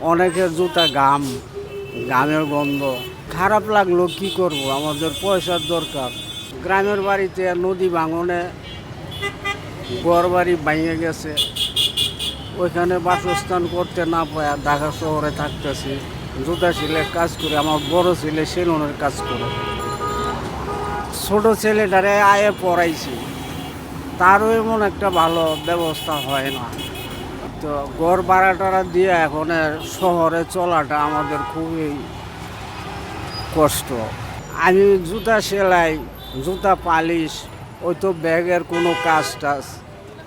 অনেকের জুতা গাম, গামের গন্ধ। খারাপ লাগল কি করব? আমাদের পয়সার দরকার। গ্রামের বাড়িতে নদী ভাঙনে ঘর বাড়ি ভেঙে গেছে। ওইখানে বাসস্থান করতে না পায় ঢাকা শহরে থাকতেছি। জুতা ছেলে কাজ করে, আমার বড় ছেলে সেলুনের কাজ করে। ছোট ছেলেটারে আয়ে পড়াইছি। তারও এমন একটা ভালো ব্যবস্থা হয় না। তো গড় ভাড়াটারা দিয়ে এখন শহরে চলাটা আমাদের খুবই কষ্ট। আমি জুতা সেলাই, জুতা পালিশ, ওই তো ব্যাগের কোনো কাজ টাজ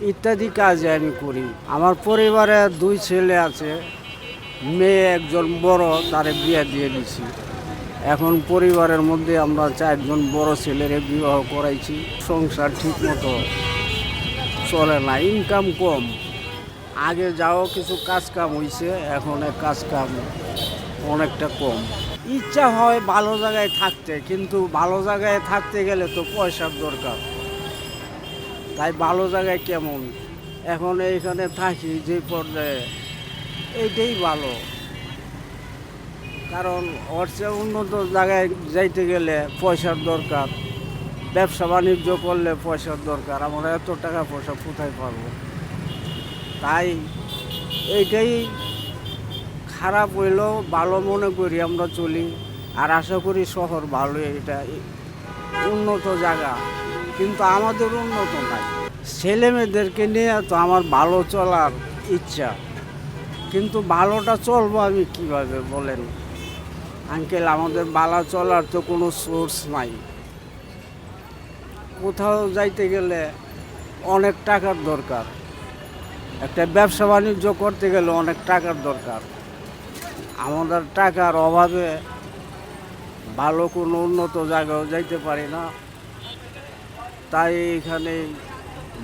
ইত্যাদি কাজে আমি করি। আমার পরিবারে দুই ছেলে আছে, মেয়ে একজন বড়, তারে বিয়ে দিয়ে দিছি। এখন পরিবারের মধ্যে আমরা চারজন বড় ছেলেরে বিবাহ করাইছি। সংসার ঠিক মতো চলে না, ইনকাম কম। আগে যাও, কিছু কাজ কাম হইছে, এখন কাজ কাম অনেকটা কম। ইচ্ছা হয় ভালো জায়গায় থাকতে, কিন্তু ভালো জায়গায় থাকতে গেলে তো পয়সার দরকার। তাই ভালো জায়গায় কেমন? এখন এইখানে থাকি, যে পর্যায়ে, এইটাই ভালো। কারণ চেয়ে উন্নত জায়গায় যাইতে গেলে পয়সার দরকার। ব্যবসা বাণিজ্য করলে পয়সার দরকার। আমরা এত টাকা পয়সা কোথায় পাবো? তাই এইটাই খারাপ হইলেও ভালো মনে করি আমরা চলি। আর আশা করি শহর ভালো, এটা উন্নত জায়গা। কিন্তু আমাদের উন্নত নাই। ছেলে মেয়েদেরকে নিয়ে তো আমার ভালো চলার ইচ্ছা। কিন্তু ভালোটা চলবো আমি কীভাবে বলেন? আঙ্কেল, আমাদের ভালো চলার তো কোনো সোর্স নাই। কোথাও যাইতে গেলে অনেক টাকার দরকার। একটা ব্যবসা বাণিজ্য করতে গেলে অনেক টাকার দরকার। আমাদের টাকার অভাবে ভালো কোনো উন্নত জায়গাও যাইতে পারি না। তাই এখানে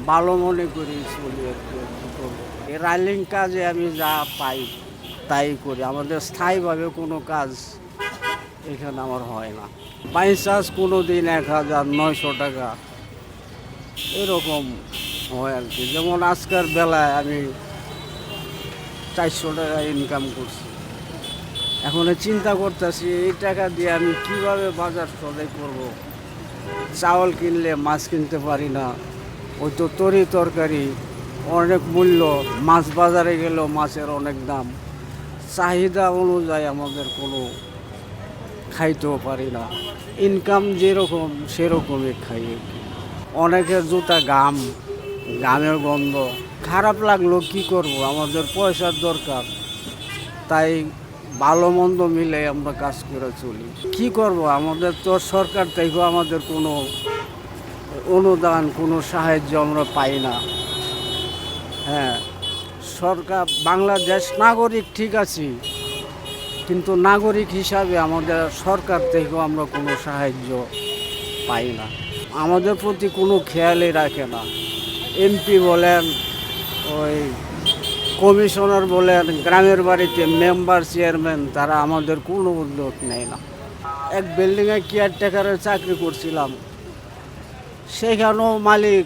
ভালো মনে করি চলি রাইলিং কাজে আমি যা পাই তাই করি। আমাদের স্থায়ীভাবে কোনো কাজ এখানে আমার হয় না। বাই চান্স কোনো দিন এক হাজার নয়শো টাকা। এরকম হয় আর কি। যেমন আজকের বেলায় আমি চারশো টাকা ইনকাম করছি। এখন চিন্তা করতেছি, এই টাকা দিয়ে আমি কীভাবে বাজার সদাই করব? চাউল কিনলে মাছ কিনতে পারি না। ওই তো তরি তরকারি, অনেক মূল্য, মাছ বাজারে গেলেও মাছের অনেক দাম। চাহিদা অনুযায়ী আমাদের কোনো খাইতেও পারি না। ইনকাম যেরকম, সেরকমই খাই অনেকের জুতা গাম গামের গন্ধ। খারাপ লাগল, কি করব? আমাদের পয়সার দরকার। তাই ভালো মন্দ মিলে আমরা কাজ করে চলি। কি করব? আমাদের তো সরকার থেকেও আমাদের কোনো অনুদান, কোনো সাহায্য আমরা পাই না। হ্যাঁ সরকার, বাংলাদেশ নাগরিক ঠিক আছি, কিন্তু নাগরিক হিসাবে আমাদের সরকার থেকেও আমরা কোনো সাহায্য পাই না। আমাদের প্রতি কোনো খেয়ালই রাখে না। এমপি বলেন, ওই কমিশনার বলেন, গ্রামের বাড়িতে মেম্বার চেয়ারম্যান, তারা আমাদের কোনো উদ্যোগ নেয় না। এক বিল্ডিংয়ে কেয়ারটেকারের চাকরি করছিলাম। সেখানেও মালিক,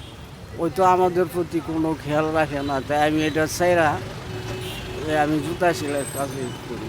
ওই তো আমাদের প্রতি কোনো খেয়াল রাখে না। তাই আমি এটা চাইরা আমি জুতা সেলাইয়ের কাজে করি